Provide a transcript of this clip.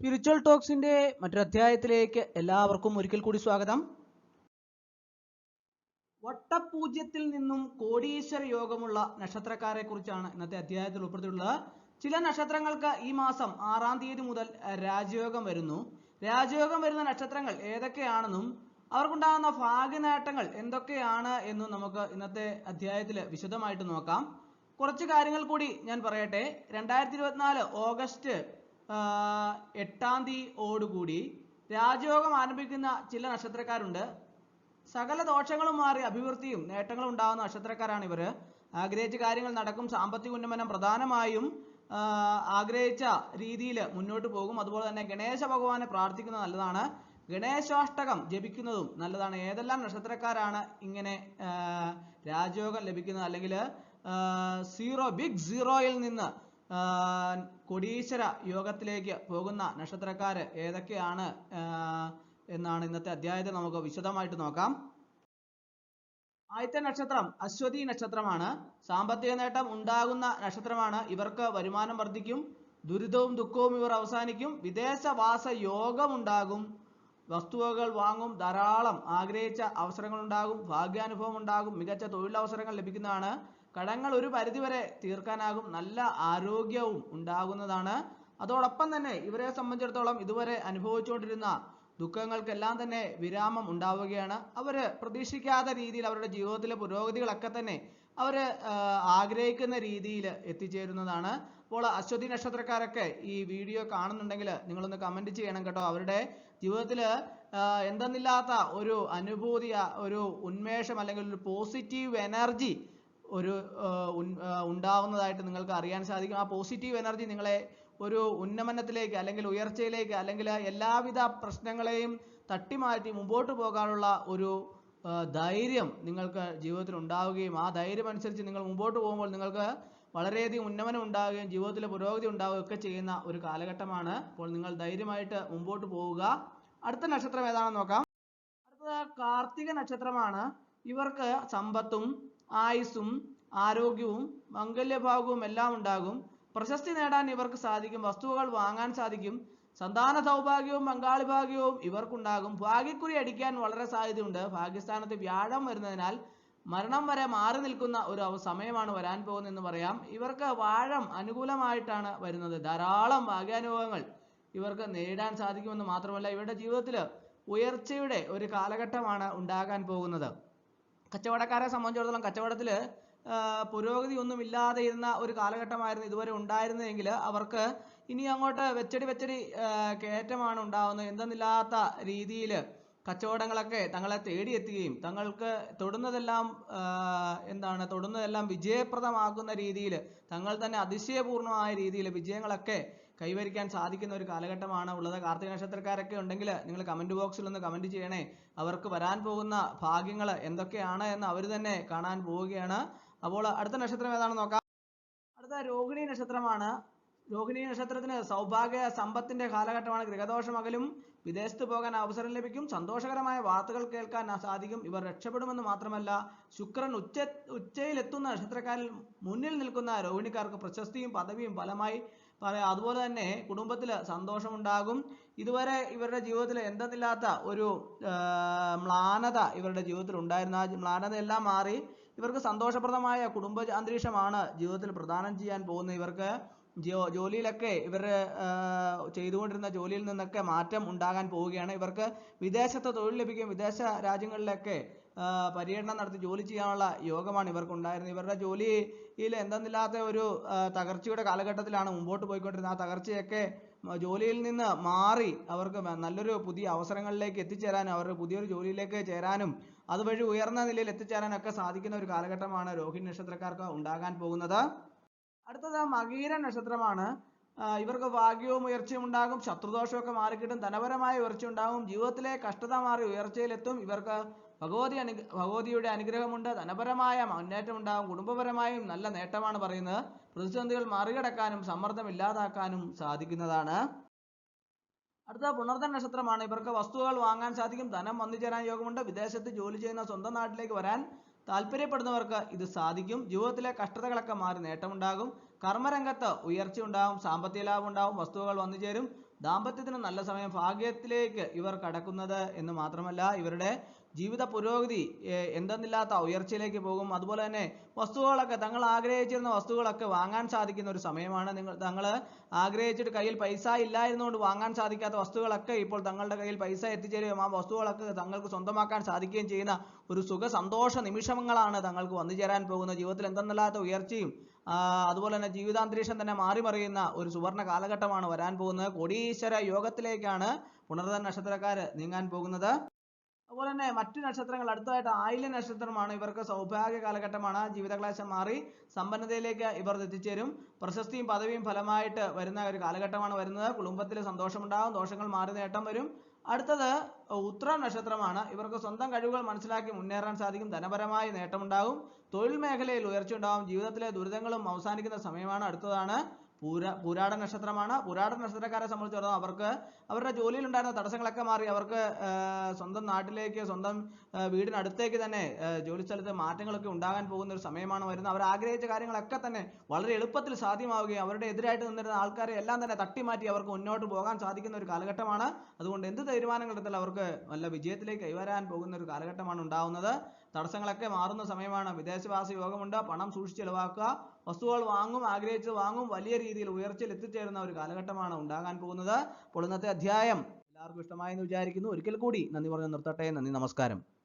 Spiritual ടോക്സിന്റെ മറ്റൊരു അധ്യായത്തിലേക്ക് എല്ലാവർക്കും ഒരിക്കൽ കൂടി സ്വാഗതം. വട്ടപൂജ്യത്തിൽ നിന്നും കോടീശ്വര യോഗമുള്ള നക്ഷത്രക്കാരെ കുറിച്ചാണ് ഇന്നത്തെ അധ്യായത്തിൽ ഉൾപ്പെടുത്തിയിട്ടുള്ളത്. ചില നക്ഷത്രങ്ങൾക്ക് ഈ മാസം ആറാം തീയതി മുതൽ രാജയോഗം വരുന്നു. രാജയോഗം വരുന്ന നക്ഷത്രങ്ങൾ ഏതൊക്കെയാണെന്നും അവർക്കുണ്ടാകുന്ന ഭാഗ്യനേട്ടങ്ങൾ എന്തൊക്കെയാണ് എന്നും നമുക്ക് ഇന്നത്തെ അധ്യായത്തിൽ വിശദമായിട്ട് നോക്കാം. കുറച്ച് കാര്യങ്ങൾ കൂടി ഞാൻ പറയട്ടെ. രണ്ടായിരത്തി ഓഗസ്റ്റ് എട്ടാം തീയതിയോടുകൂടി രാജയോഗം ആരംഭിക്കുന്ന ചില നക്ഷത്രക്കാരുണ്ട്. സകല ദോഷങ്ങളും മാറി അഭിവൃദ്ധിയും നേട്ടങ്ങളും ഉണ്ടാകുന്ന നക്ഷത്രക്കാരാണ് ഇവർ ആഗ്രഹിച്ച കാര്യങ്ങൾ നടക്കും സാമ്പത്തിക ഉന്നമനം പ്രധാനമായും ആഗ്രഹിച്ച രീതിയിൽ മുന്നോട്ട് പോകും. അതുപോലെ തന്നെ ഗണേശ ഭഗവാനെ പ്രാർത്ഥിക്കുന്നത് നല്ലതാണ്. ഗണേശാഷ്ടകം ജപിക്കുന്നതും നല്ലതാണ്. ഏതെല്ലാം നക്ഷത്രക്കാരാണ് ഇങ്ങനെ രാജയോഗം ലഭിക്കുന്നത്? അല്ലെങ്കിൽ സീറോ ബിഗ് സീറോയിൽ നിന്ന് കൊടീശ്വര യോഗത്തിലേക്ക് പോകുന്ന നക്ഷത്രക്കാർ ഏതൊക്കെയാണ് എന്നാണ് ഇന്നത്തെ അധ്യായത്തിൽ നമുക്ക് വിശദമായിട്ട് നോക്കാം. ആദ്യത്തെ നക്ഷത്രം അശ്വതി നക്ഷത്രമാണ്. സാമ്പത്തിക നേട്ടം ഉണ്ടാകുന്ന നക്ഷത്രമാണ്. ഇവർക്ക് വരുമാനം വർദ്ധിക്കും ദുരിതവും ദുഃഖവും ഇവർ അവസാനിക്കും വിദേശവാസ യോഗം ഉണ്ടാകും വസ്തുവകൾ വാങ്ങും ധാരാളം ആഗ്രഹിച്ച അവസരങ്ങൾ ഉണ്ടാകും ഭാഗ്യാനുഭവം ഉണ്ടാകും മികച്ച തൊഴിലവസരങ്ങൾ ലഭിക്കുന്നതാണ്. കടങ്ങൾ ഒരു പരിധിവരെ തീർക്കാനാകും. നല്ല ആരോഗ്യവും ഉണ്ടാകുന്നതാണ്. അതോടൊപ്പം തന്നെ ഇവരെ സംബന്ധിച്ചിടത്തോളം ഇതുവരെ അനുഭവിച്ചുകൊണ്ടിരുന്ന ദുഃഖങ്ങൾക്കെല്ലാം തന്നെ വിരാമം ഉണ്ടാവുകയാണ്. അവർ പ്രതീക്ഷിക്കാത്ത രീതിയിൽ അവരുടെ ജീവിതത്തിലെ പുരോഗതികളൊക്കെ തന്നെ അവർ ആഗ്രഹിക്കുന്ന രീതിയിൽ എത്തിച്ചേരുന്നതാണ്. അപ്പോൾ അശ്വതി നക്ഷത്രക്കാരൊക്കെ ഈ വീഡിയോ കാണുന്നുണ്ടെങ്കിൽ നിങ്ങളൊന്ന് കമന്റ് ചെയ്യണം കേട്ടോ. അവരുടെ ജീവിതത്തിൽ എന്തെന്നില്ലാത്ത ഒരു അനുഭൂതി ഒരു ഉന്മേഷം അല്ലെങ്കിൽ ഒരു പോസിറ്റീവ് എനർജി ഒരു ഉണ്ടാവുന്നതായിട്ട് നിങ്ങൾക്ക് അറിയാൻ സാധിക്കും. ആ പോസിറ്റീവ് എനർജി നിങ്ങളെ ഒരു ഉന്നമനത്തിലേക്ക് അല്ലെങ്കിൽ ഉയർച്ചയിലേക്ക് അല്ലെങ്കിൽ എല്ലാവിധ പ്രശ്നങ്ങളെയും തട്ടിമാറ്റി മുമ്പോട്ട് പോകാനുള്ള ഒരു ധൈര്യം നിങ്ങൾക്ക് ജീവിതത്തിൽ ഉണ്ടാവുകയും ആ ധൈര്യം അനുസരിച്ച് നിങ്ങൾ മുമ്പോട്ട് പോകുമ്പോൾ നിങ്ങൾക്ക് വളരെയധികം ഉന്നമനം ഉണ്ടാവുകയും ജീവിതത്തിലെ പുരോഗതി ഉണ്ടാവുകയും ഒക്കെ ചെയ്യുന്ന ഒരു കാലഘട്ടമാണ്. അപ്പോൾ നിങ്ങൾ ധൈര്യമായിട്ട് മുമ്പോട്ട് പോവുക. അടുത്ത നക്ഷത്രം ഏതാണെന്ന് നോക്കാം. അടുത്തത് കാർത്തിക നക്ഷത്രമാണ്. ഇവർക്ക് സമ്പത്തും ആയുസ്സും ആരോഗ്യവും മംഗല്യഭാഗവും എല്ലാം ഉണ്ടാകും. പ്രശസ്തി നേടാൻ ഇവർക്ക് സാധിക്കും. വസ്തുവകൾ വാങ്ങാൻ സാധിക്കും. സന്താന സൗഭാഗ്യവും പങ്കാളി ഭാഗ്യവും ഇവർക്കുണ്ടാകും. ഭാഗ്യക്കുറി അടിക്കാൻ വളരെ സാധ്യതയുണ്ട്. ഭാഗ്യസ്ഥാനത്ത് വ്യാഴം വരുന്നതിനാൽ മരണം വരെ മാറി നിൽക്കുന്ന ഒരു സമയമാണ് വരാൻ പോകുന്നതെന്ന് പറയാം. ഇവർക്ക് വാഴം അനുകൂലമായിട്ടാണ് വരുന്നത്. ധാരാളം ഭാഗ്യാനുഭവങ്ങൾ ഇവർക്ക് നേടാൻ സാധിക്കുമെന്ന് മാത്രമല്ല ഇവരുടെ ജീവിതത്തിൽ ഉയർച്ചയുടെ ഒരു കാലഘട്ടമാണ് ഉണ്ടാകാൻ പോകുന്നത്. കച്ചവടക്കാരെ സംബന്ധിച്ചിടത്തോളം കച്ചവടത്തിൽ പുരോഗതി ഒന്നും ഇല്ലാതെ ഇരുന്ന ഒരു കാലഘട്ടമായിരുന്നു ഇതുവരെ ഉണ്ടായിരുന്നതെങ്കിൽ അവർക്ക് ഇനി അങ്ങോട്ട് വെച്ചടി വെച്ചടി കയറ്റമാണ് ഉണ്ടാവുന്നത്. എന്തെന്നില്ലാത്ത രീതിയിൽ കച്ചവടങ്ങളൊക്കെ തങ്ങളെ തേടിയെത്തുകയും തങ്ങൾക്ക് തൊടുന്നതെല്ലാം എന്താണ് തൊടുന്നതെല്ലാം വിജയപ്രദമാക്കുന്ന രീതിയിൽ തങ്ങൾ തന്നെ അതിശയപൂർണമായ രീതിയിൽ വിജയങ്ങളൊക്കെ കൈവരിക്കാൻ സാധിക്കുന്ന ഒരു കാലഘട്ടമാണ് ഉള്ളത്. കാർത്തിക നക്ഷത്രക്കാരൊക്കെ ഉണ്ടെങ്കിൽ നിങ്ങൾ കമന്റ് ബോക്സിൽ ഒന്ന് കമന്റ് ചെയ്യണേ. അവർക്ക് വരാൻ പോകുന്ന ഭാഗ്യങ്ങൾ എന്തൊക്കെയാണ് എന്ന് അവർ തന്നെ കാണാൻ പോവുകയാണ്. അപ്പോൾ അടുത്ത നക്ഷത്രം ഏതാണെന്ന് നോക്കാം. അടുത്ത രോഹിണി നക്ഷത്രമാണ്. രോഹിണി നക്ഷത്രത്തിന് സൗഭാഗ്യ സമ്പത്തിന്റെ കാലഘട്ടമാണ്. ഗൃഹദോഷം അകലും വിദേശത്ത് പോകാൻ അവസരം ലഭിക്കും സന്തോഷകരമായ വാർത്തകൾ കേൾക്കാൻ സാധിക്കും ഇവർ രക്ഷപ്പെടുമെന്ന് മാത്രമല്ല ശുക്രൻ ഉച്ച ഉച്ചയിലെത്തുന്ന നക്ഷത്രക്കാരിൽ മുന്നിൽ നിൽക്കുന്ന രോഹിണിക്കാർക്ക് പ്രശസ്തിയും പദവിയും ഫലമായി പറയാം. അതുപോലെ തന്നെ കുടുംബത്തിൽ സന്തോഷമുണ്ടാകും. ഇതുവരെ ഇവരുടെ ജീവിതത്തിൽ എന്തെന്നില്ലാത്ത ഒരു മ്ലാനത ഇവരുടെ ജീവിതത്തിൽ ഉണ്ടായിരുന്ന. ആ മ്ലാനത എല്ലാം മാറി ഇവർക്ക് സന്തോഷപ്രദമായ കുടുംബ അന്തരീക്ഷമാണ് ജീവിതത്തിൽ പ്രദാനം ചെയ്യാൻ പോകുന്നത്. ഇവർക്ക് ജോ ജോലിയിലൊക്കെ ഇവർ ചെയ്തുകൊണ്ടിരുന്ന ജോലിയിൽ നിന്നൊക്കെ മാറ്റം ഉണ്ടാകാൻ പോവുകയാണ്. ഇവർക്ക് വിദേശത്ത് തൊഴിൽ ലഭിക്കും. വിദേശ രാജ്യങ്ങളിലൊക്കെ പര്യടനം നടത്തി ജോലി ചെയ്യാനുള്ള യോഗമാണ് ഇവർക്ക് ഉണ്ടായിരുന്നത് ഇവരുടെ ജോലിയിൽ എന്തെന്നില്ലാത്ത ഒരു തകർച്ചയുടെ കാലഘട്ടത്തിലാണ് മുമ്പോട്ട് പോയിക്കൊണ്ടിരുന്നത്. ആ തകർച്ചയൊക്കെ ജോലിയിൽ നിന്ന് മാറി അവർക്ക് നല്ലൊരു പുതിയ അവസരങ്ങളിലേക്ക് എത്തിച്ചേരാനും അവരുടെ പുതിയൊരു ജോലിയിലേക്ക് ചേരാനും അതുവഴി ഉയർന്ന നിലയിൽ എത്തിച്ചേരാനൊക്കെ സാധിക്കുന്ന ഒരു കാലഘട്ടമാണ് രോഹിണി നക്ഷത്രക്കാർക്ക് ഉണ്ടാകാൻ പോകുന്നത്. അടുത്തത് മകീര നക്ഷത്രമാണ്. ഇവർക്ക് ഭാഗ്യവും ഉയർച്ചയും ഉണ്ടാകും ശത്രുദോഷമൊക്കെ മാറിക്കിട്ടും ധനപരമായ ഉയർച്ച ഉണ്ടാകും ജീവിതത്തിലെ കഷ്ടത മാറി ഉയർച്ചയിലെത്തും ഇവർക്ക് ഭഗവതി അനു ഭഗവതിയുടെ അനുഗ്രഹമുണ്ട് ധനപരമായ മുന്നേറ്റം ഉണ്ടാകും കുടുംബപരമായും നല്ല നേട്ടമാണ് പറയുന്നത്. പ്രതിസന്ധികൾ മറികടക്കാനും സമ്മർദ്ദം ഇല്ലാതാക്കാനും സാധിക്കുന്നതാണ്. അടുത്ത പുണർദ നക്ഷത്രമാണ് ഇവർക്ക് വസ്തുക്കൾ വാങ്ങാൻ സാധിക്കും ധനം വന്നു ചേരാൻ യോഗമുണ്ട് വിദേശത്ത് ജോലി ചെയ്യുന്ന സ്വന്തം നാട്ടിലേക്ക് വരാൻ താല്പര്യപ്പെടുന്നവർക്ക് ഇത് സാധിക്കും ജീവിതത്തിലെ കഷ്ടതകളൊക്കെ മാറി നേട്ടമുണ്ടാകും കർമ്മരംഗത്ത് ഉയർച്ച ഉണ്ടാവും സാമ്പത്തിക ലാഭം ഉണ്ടാവും വസ്തുവകൾ വന്നു ചേരും ദാമ്പത്യത്തിന് നല്ല സമയം ഭാഗ്യത്തിലേക്ക് ഇവർ കടക്കുന്നത് എന്ന് മാത്രമല്ല ഇവരുടെ ജീവിത പുരോഗതി എന്തെന്നില്ലാത്ത ഉയർച്ചയിലേക്ക് പോകും. അതുപോലെ തന്നെ വസ്തുക്കളൊക്കെ തങ്ങൾ ആഗ്രഹിച്ചിരുന്ന വസ്തുക്കളൊക്കെ വാങ്ങാൻ സാധിക്കുന്ന ഒരു സമയമാണ്. നിങ്ങൾ തങ്ങൾ ആഗ്രഹിച്ചിട്ട് കയ്യിൽ പൈസ ഇല്ലായിരുന്നുകൊണ്ട് വാങ്ങാൻ സാധിക്കാത്ത വസ്തുക്കളൊക്കെ ഇപ്പോൾ തങ്ങളുടെ കയ്യിൽ പൈസ എത്തിച്ചേരുകയും ആ വസ്തുക്കളൊക്കെ തങ്ങൾക്ക് സ്വന്തമാക്കാൻ സാധിക്കുകയും ചെയ്യുന്ന ഒരു സുഖ സന്തോഷ നിമിഷങ്ങളാണ് തങ്ങൾക്ക് വന്നു ചേരാൻ പോകുന്നത്. ജീവിതത്തിൽ എന്തെന്നില്ലാത്ത ഉയർച്ചയും അതുപോലെ തന്നെ ജീവിതാന്തരീക്ഷം തന്നെ മാറി മറിയുന്ന ഒരു സുവർണ കാലഘട്ടമാണ് വരാൻ പോകുന്നത്. കോടീശ്വര യോഗത്തിലേക്കാണ് പുണർത നക്ഷത്രക്കാർ നീങ്ങാൻ പോകുന്നത്. അതുപോലെ തന്നെ മറ്റു നക്ഷത്രങ്ങൾ അടുത്തതായിട്ട് ആയില്യ നക്ഷത്രമാണ് ഇവർക്ക് സൗഭാഗ്യ കാലഘട്ടമാണ്. ജീവിതക്ലേശം മാറി സമ്പന്നതയിലേക്ക് ഇവർ എത്തിച്ചേരും. പ്രശസ്തിയും പദവിയും ഫലമായിട്ട് വരുന്ന ഒരു കാലഘട്ടമാണ് വരുന്നത്. കുടുംബത്തിൽ സന്തോഷമുണ്ടാകും ദോഷങ്ങൾ മാറി നേട്ടം വരും. അടുത്തത് ഉത്ര നക്ഷത്രമാണ് ഇവർക്ക് സ്വന്തം കഴിവുകൾ മനസ്സിലാക്കി മുന്നേറാൻ സാധിക്കും. ധനപരമായ നേട്ടമുണ്ടാകും. തൊഴിൽ മേഖലയിൽ ഉയർച്ച ഉണ്ടാകും ജീവിതത്തിലെ ദുരിതങ്ങളും അവസാനിക്കുന്ന സമയമാണ് അടുത്തതാണ്. പൂര പൂരാട നക്ഷത്രമാണ്. പൂരാട നക്ഷത്രക്കാരെ സംബന്ധിച്ചിടത്തോളം അവർക്ക് അവരുടെ ജോലിയിൽ ഉണ്ടായിരുന്ന തടസ്സങ്ങളൊക്കെ മാറി. അവർക്ക് സ്വന്തം നാട്ടിലേക്ക് സ്വന്തം വീടിനടുത്തേക്ക് തന്നെ ജോലി സ്ഥലത്ത് മാറ്റങ്ങളൊക്കെ ഉണ്ടാകാൻ പോകുന്ന ഒരു സമയമാണ് വരുന്നത്. അവർ ആഗ്രഹിച്ച കാര്യങ്ങളൊക്കെ തന്നെ വളരെ എളുപ്പത്തിൽ സാധ്യമാവുകയും അവരുടെ എതിരായിട്ട് നിന്നിരുന്ന ആൾക്കാരെ എല്ലാം തന്നെ തട്ടിമാറ്റി അവർക്ക് മുന്നോട്ട് പോകാൻ സാധിക്കുന്ന ഒരു കാലഘട്ടമാണ്. അതുകൊണ്ട് എന്ത് തീരുമാനങ്ങൾ എടുത്താലും അവർക്ക് നല്ല വിജയത്തിലേക്ക് കൈവരാൻ പോകുന്ന ഒരു കാലഘട്ടമാണ് ഉണ്ടാവുന്നത്. തടസ്സങ്ങളൊക്കെ മാറുന്ന സമയമാണ്. വിദേശവാസ യോഗമുണ്ട്. പണം സൂക്ഷിച്ച് ചിലവാക്കുക. വസ്തുക്കൾ വാങ്ങും ആഗ്രഹിച്ചത് വാങ്ങും വലിയ രീതിയിൽ ഉയർച്ചയിൽ എത്തിച്ചേരുന്ന ഒരു കാലഘട്ടമാണ് ഉണ്ടാകാൻ പോകുന്നത്. അപ്പോൾ ഇന്നത്തെ അധ്യായം എല്ലാവർക്കും ഇഷ്ടമായെന്ന് വിചാരിക്കുന്നു. ഒരിക്കൽ കൂടി നന്ദി പറഞ്ഞു നിർത്തട്ടെ. നന്ദി നമസ്കാരം.